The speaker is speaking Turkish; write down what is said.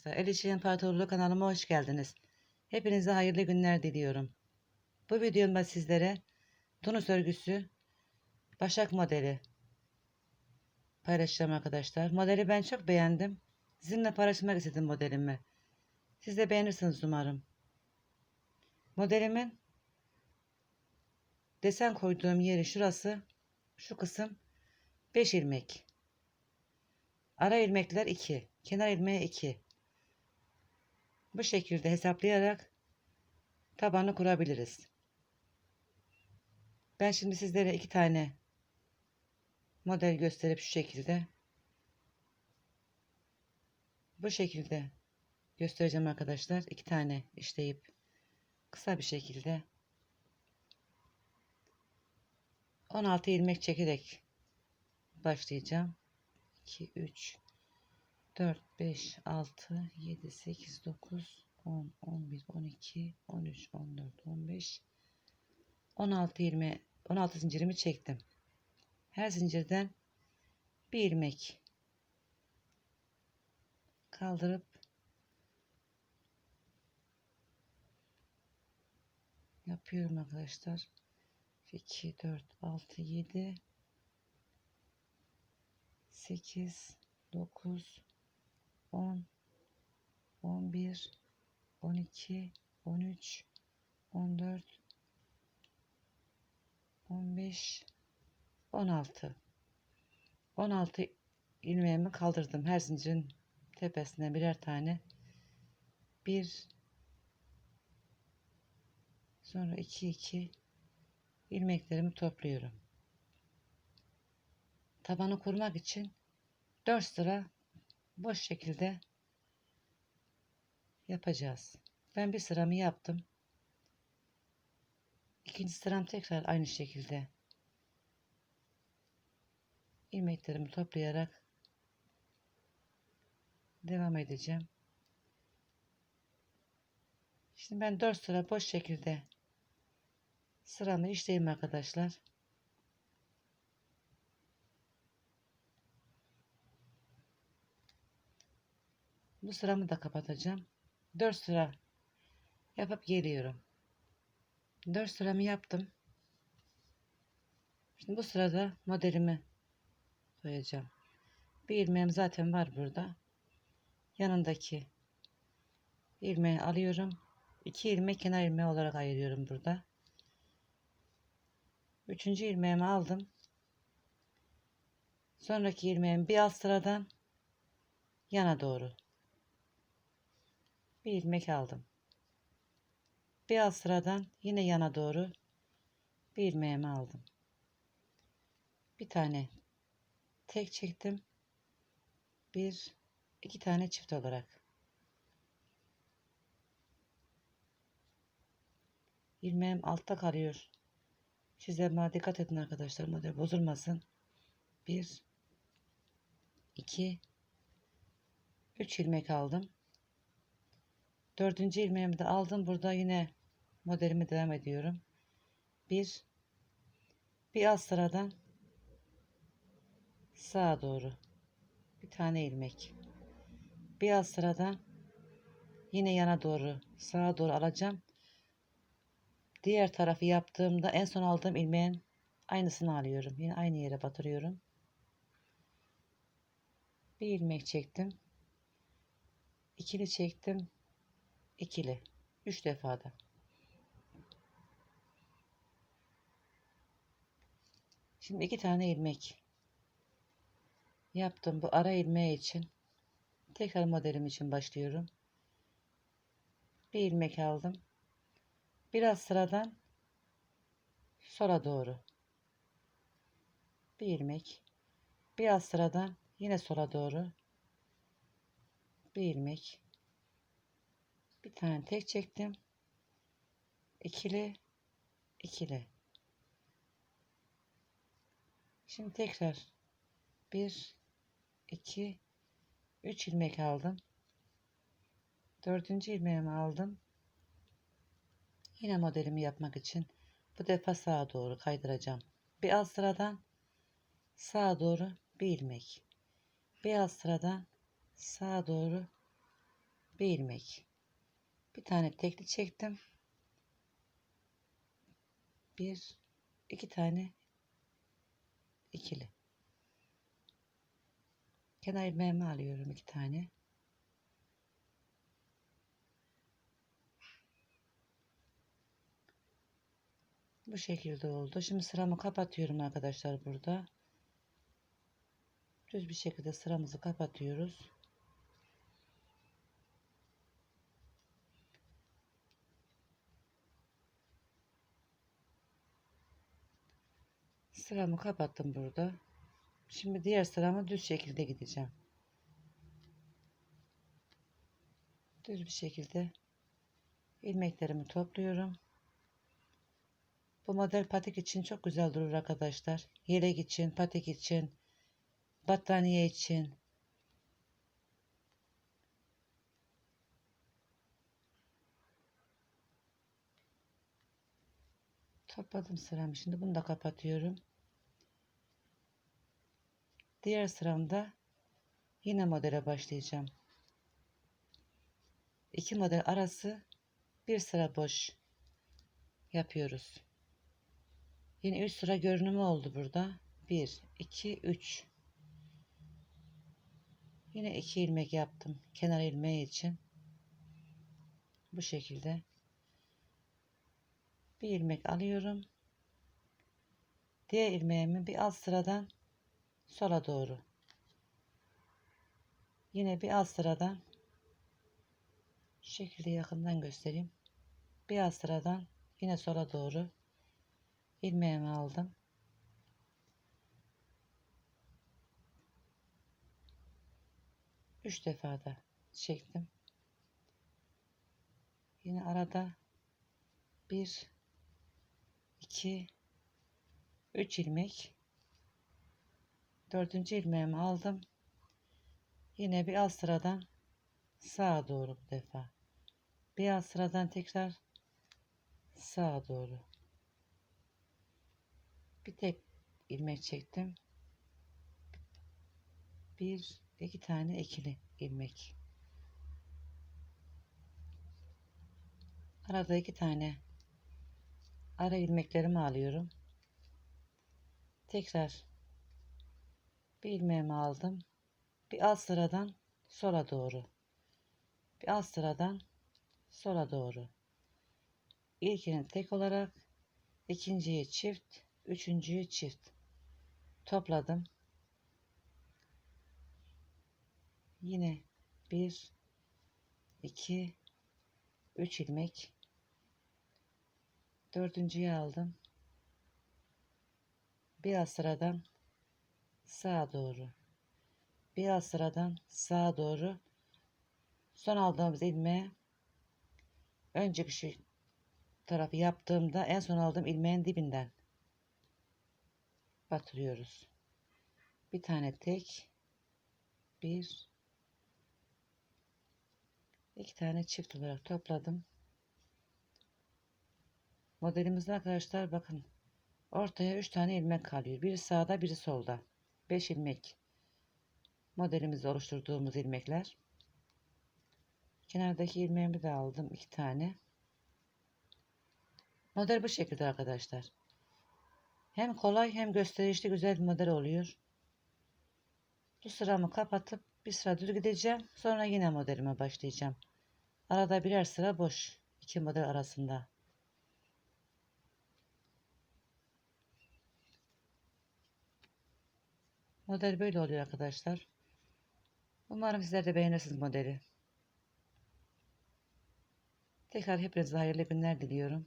arkadaşlar. El İşi İmparatorluğu kanalıma hoş geldiniz. Hepinize hayırlı günler diliyorum. Bu videomda sizlere Tunus örgüsü Başak modeli paylaşacağım arkadaşlar. Modeli ben çok beğendim. Sizinle paylaşmak istedim modelimi. Siz de beğenirsiniz umarım. Modelimin desen koyduğum yeri şurası. Şu kısım 5 ilmek. Ara ilmekler 2. Kenar ilmeği 2. Bu şekilde hesaplayarak tabanı kurabiliriz. Ben şimdi sizlere iki tane model gösterip şu şekilde bu şekilde göstereceğim arkadaşlar. iki tane işleyip kısa bir şekilde 16 ilmek çekerek başlayacağım. 2 3 4 5 6 7 8 9 10 11 12 13 14 15 16 20 16 zincirimi çektim. Her zincirden bir ilmek kaldırıp yapıyorum arkadaşlar. 2 4 6 7 8 9 10 11 12 13 14 15 16 16 ilmeğimi kaldırdım. Her zincirin tepesine birer tane. Bir sonra 2 2 ilmeklerimi topluyorum. Tabanı kurmak için 4 sıra boş şekilde yapacağız. Ben bir sıramı yaptım. İkinci sıram tekrar aynı şekilde ilmeklerimi toplayarak devam edeceğim. Şimdi ben 4 sıra boş şekilde sıramı işleyeyim arkadaşlar. Bu sıramı da kapatacağım. 4 sıra yapıp geliyorum. 4 sıramı yaptım. Şimdi bu sırada modelimi koyacağım. Bir ilmeğim zaten var burada. Yanındaki ilmeği alıyorum. 2 ilmek kenar ilmeği olarak ayırıyorum burada. Üçüncü ilmeğimi aldım. Sonraki ilmeğimi bir alt sıradan yana doğru bir ilmek aldım. Alt sıradan yine yana doğru bir ilmeğimi aldım. Bir tane tek çektim. Bir, iki tane çift olarak. İlmeğim altta kalıyor. Buna dikkat edin arkadaşlar. Model bozulmasın. Bir, iki, üç ilmek aldım. Dördüncü ilmeğimi de aldım. Burada yine modelimi devam ediyorum. Bir, bir alt sıradan sağa doğru bir tane ilmek. Bir alt sıradan yine yana doğru sağa doğru alacağım. Diğer tarafı yaptığımda en son aldığım ilmeğin aynısını alıyorum. Yine aynı yere batırıyorum. Bir ilmek çektim. ikili çektim ikili. Üç defada. Şimdi iki tane ilmek yaptım. Bu ara ilmeği için tekrar modelim için başlıyorum. Bir ilmek aldım. Biraz sıradan sola doğru. Bir ilmek. Biraz sıradan yine sola doğru. Bir ilmek bir tane tek çektim. İkili ikili. Şimdi tekrar bir iki üç ilmek aldım. Dördüncü ilmeğimi aldım. Yine modelimi yapmak için bu defa sağa doğru kaydıracağım. Bir alt sıradan sağa doğru bir ilmek. Bir alt sıradan sağa doğru bir ilmek bir tane tekli çektim. Bir iki tane ikili. Kenar ilmeğimi alıyorum iki tane. Bu şekilde oldu. Şimdi sıramı kapatıyorum arkadaşlar burada. Düz bir şekilde sıramızı kapatıyoruz sıramı kapattım burada. Şimdi diğer sıramı düz şekilde gideceğim. Düz bir şekilde ilmeklerimi topluyorum. Bu model patik için çok güzel durur arkadaşlar. Yelek için patik için battaniye için. Topladım sıramı. Şimdi bunu da kapatıyorum diğer sıramda yine modele başlayacağım. İki model arası bir sıra boş yapıyoruz. Yine 3 sıra görünümü oldu burada. 1 2 3 yine 2 ilmek yaptım kenar ilmeği için. Bu şekilde bir ilmek alıyorum. Diğer ilmeğimi bir alt sıradan sola doğru. Yine bir alt sıradan. Şekilde yakından göstereyim. Bir alt sıradan yine sola doğru. İlmeğimi aldım. Üç defa da çektim. Yine arada bir iki üç ilmek dördüncü ilmeğimi aldım. Yine bir alt sıradan sağa doğru bu defa. Bir alt sıradan tekrar sağa doğru. Bir tek ilmek çektim. Bir iki tane ikili ilmek. Arada iki tane ara ilmeklerimi alıyorum. Tekrar bir aldım. Bir alt sıradan sola doğru. Bir alt sıradan sola doğru. İlkini tek olarak ikinciyi çift üçüncüyü çift. Topladım. Yine bir iki üç ilmek. Dördüncüyü aldım. Bir alt sıradan sağa doğru. Bir alt sıradan sağa doğru. Son aldığımız ilmeğe önceki şu tarafı yaptığımda en son aldığım ilmeğin dibinden batırıyoruz. Bir tane tek bir iki tane çift olarak topladım. Modelimizde arkadaşlar bakın ortaya üç tane ilmek kalıyor. Biri sağda biri solda 5 ilmek modelimizde oluşturduğumuz ilmekler. Kenardaki ilmeğimi de aldım iki tane. Model bu şekilde arkadaşlar. Hem kolay hem gösterişli güzel bir model oluyor. Bu sıramı kapatıp bir sıra düz gideceğim. Sonra yine modelime başlayacağım. Arada birer sıra boş iki model arasında Model böyle oluyor arkadaşlar. Umarım sizler de beğenirsiniz modeli. Tekrar hepinize hayırlı günler diliyorum.